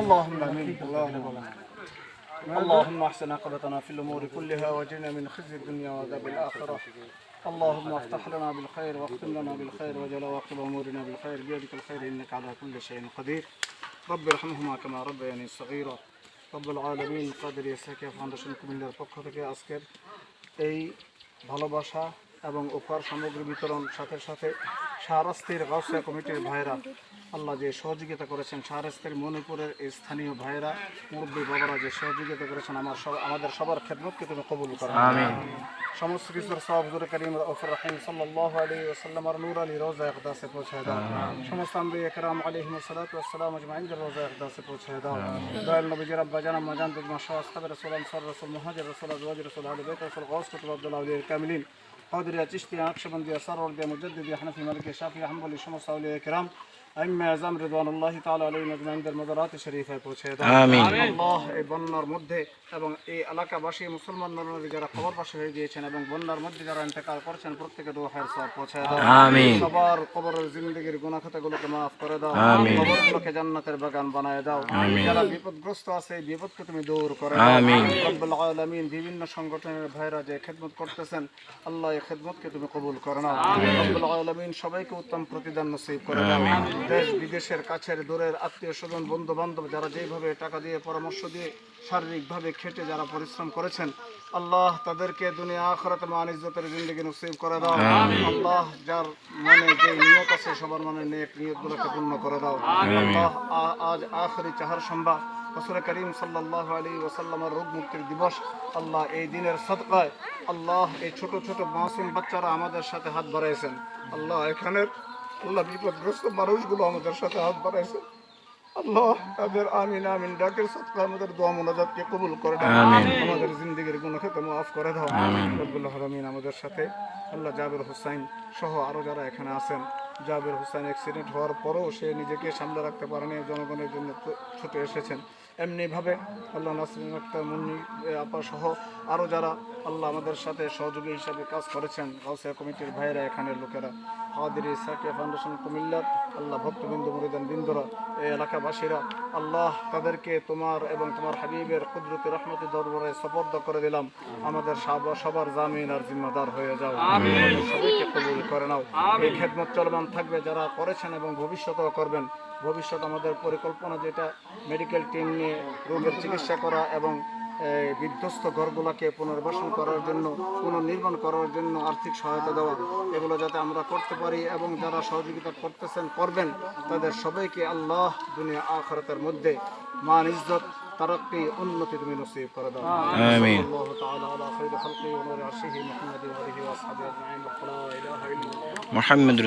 اللهم آمين. اللهم اللهم احسن عاقبتنا في الأمور كلها واجعلنا من خزي الدنيا وعذاب الاخره. اللهم افتح لنا بالخير واختم لنا بالخير وجل واقب امورنا بالخير. بيدك الخير انك على كل شيء قدير. رب ارحمهما كما ربياني صغيرا. রব্বুল আলমিন কাদের সাকিয়া ফাউন্ডেশন কুমিল্লার পক্ষ থেকে আজকের এই ভালোবাসা এবং উপহার সামগ্রী বিতরণ সাথে সাথে শাহরাস্তির গাউসিয়া কমিটির ভাইরা আল্লাহ যে সহযোগিতা করেছেন শাহরাস্তির মণিপুরের এই স্থানীয় ভাইরা মুরব্বী বাবারা যে সহযোগিতা করেছেন আমার সব- আমাদের সবার খেদমতকে তুমি কবুল করো সমস্ত কিছুর সব হুজুর করিম রফর রহিম সাল্লাল্লাহু আলাইহি ওয়াসাল্লাম আর নূর আলী রোজা ইকদাসে পৌঁছায় দাও সমস্ত আম্বিয়া کرام আলাইহিম সালাতু ওয়াসসালাম আজমাইন দের রোজা ইকদাসে পৌঁছায় দাও দয়াল নবী জির আব্বা জানা মাজান দুজমা শাহ আসহাব রাসূল আনসার রাসূল মুহাজির রাসূল আজওয়াজ রাসূল আহলে বাইত রাসূল গাউস কুতুব আব্দুল্লাহ আউলিয়া কামিলিন قادرية চিশতিয়া নকশবন্দিয়া সরওয়ার্দিয়া মুজাদ্দিদিয়া হানাফি মালিকি পেশাফি আহম্বুল ইসলাম সাউল একরাম আইম্মা আজম রিদওয়ানুল্লাহি তাআলা আলাইহিম আজমাইন দের শরীফে পৌঁছে দাও আমিন। আল্লাহ এই বন্যার মধ্যে এবং এই এলাকাবাসী মুসলমান নরনারী যারা কবরবাসী হয়ে গিয়েছেন এবং বন্যার মধ্যে যারা ইন্তেকাল করছেন প্রত্যেকে দোহার সব পৌঁছায় দাও। আমিন। সবার কবরের জিন্দগির গুনাহ খাতাগুলোকে মাফ করে দাও। আমিন। কবরগুলোকে জান্নাতের বাগান বানায় দাও। যারা বিপদগ্রস্ত আছে এই বিপদকে তুমি দূর করে দাও। আমিন। রব্বুল আলামিন বিভিন্ন সংগঠনের ভাইরা যে খেদমত করতেছেন আল্লাহ এই খেদমতকে তুমি কবুল করে নাও। রব্বুল আলামিন সবাইকে উত্তম প্রতিদান নসিব করে দাও। দেশ বিদেশের কাছের দূরের আত্মীয় স্বজন বন্ধু বান্ধব যারা যেভাবে টাকা দিয়ে পরামর্শ দিয়ে শারীরিকভাবে খেটে যারা পরিশ্রম করেছেন আল্লাহ তাদেরকে দুনিয়া আখরাতে মান ইজ্জতের জিন্দগি নসিব করে দাও। আল্লাহ যার মনে যে নিয়ত আছে সবার মনে নেক নিয়তগুলোকে পূর্ণ করে দাও। আল্লাহ আজ আখরি চাহার সম্ভা রসুল করিম সাল্লাহ আলী ওসাল্লামের রোগ মুক্তির দিবস আল্লাহ এই দিনের সদকায় আল্লাহ এই ছোট ছোট মাসুম বাচ্চারা আমাদের সাথে হাত বাড়াইছেন। আল্লাহ এখানের আল্লাহ বিপদগ্রস্ত মানুষগুলো আমাদের সাথে হাত বাড়াইছেন আল্লাহ তাদের আমিন আমিন ডাকের সৎকার আমাদের দোয়া মোনাজাতকে কবুল করে দাও। আমাদের জিন্দগির গুণ খেতে মাফ করে দাও। রব্বুল্লাহ আলমিন আমাদের সাথে আল্লাহ জাবের হুসাইন সহ আরও যারা এখানে আছেন জাবের হুসাইন অ্যাক্সিডেন্ট হওয়ার পরেও সে নিজেকে সামলে রাখতে পারেনি জনগণের জন্য ছুটে এসেছেন। এমনিভাবে আল্লাহ নাসরিন আক্তার মুন্নি আপা সহ আরও যারা আল্লাহ আমাদের সাথে সহযোগী হিসাবে কাজ করেছেন গাউসিয়া কমিটির ভাইয়েরা এখানের লোকেরা। হাদিরি সাকিয়া ফাউন্ডেশন কুমিল্লা আল্লাহ ভক্তবৃন্দ মুরিদান বিন্দুরা এই এলাকাবাসীরা আল্লাহ তাদেরকে তোমার এবং তোমার হাবিবের কুদরতি রহমতি দরবারে সপর্দ করে দিলাম। আমাদের সব- সবার জামিন আর জিম্মাদার হয়ে যাও। সবাইকে কবুল করে নাও। এই খেদমত চলমান থাকবে যারা করেছেন এবং ভবিষ্যতেও করবেন। ভবিষ্যৎ আমাদের পরিকল্পনা যেটা মেডিকেল টিম নিয়ে রোগের চিকিৎসা করা এবং বিধ্বস্ত ঘরগুলোকে পুনর্বাসন করার জন্য পুনর্নির্মাণ করার জন্য আর্থিক সহায়তা দেওয়া এগুলো যাতে আমরা করতে পারি এবং যারা সহযোগিতা করতেছেন করবেন তাদের সবাইকে আল্লাহ দুনিয়া আখরাতের মধ্যে মান ইজ্জত তারাক্কি উন্নতি তুমি নসিব করে দাও আমিন। الله تعالى على خير خلقه ونور عرشه محمد وآله وأصحابه أجمعين ولا إله إلا الله মোহাম্মদ